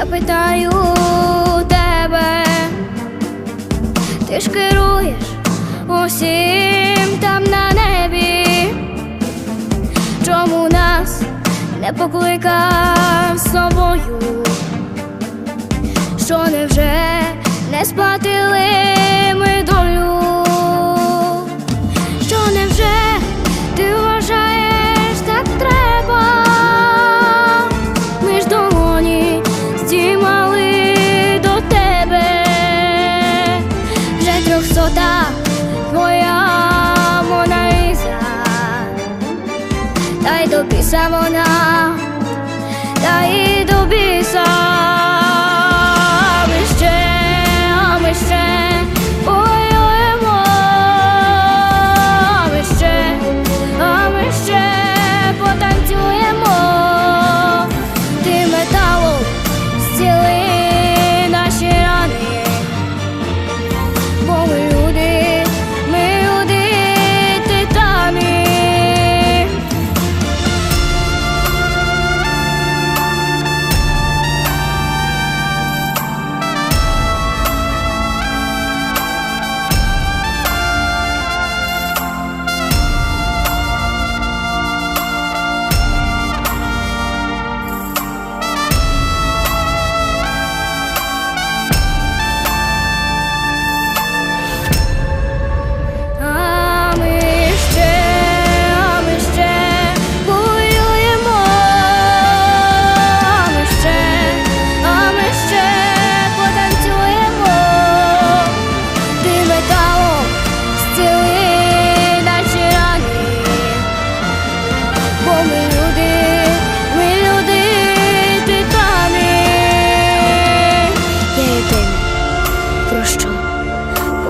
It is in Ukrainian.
Запитаю тебе. Ти ж керуєш усім там на небі, чому нас не покликав з собою? Що невже красота твоя Моналіза, дай до піса вона, дай.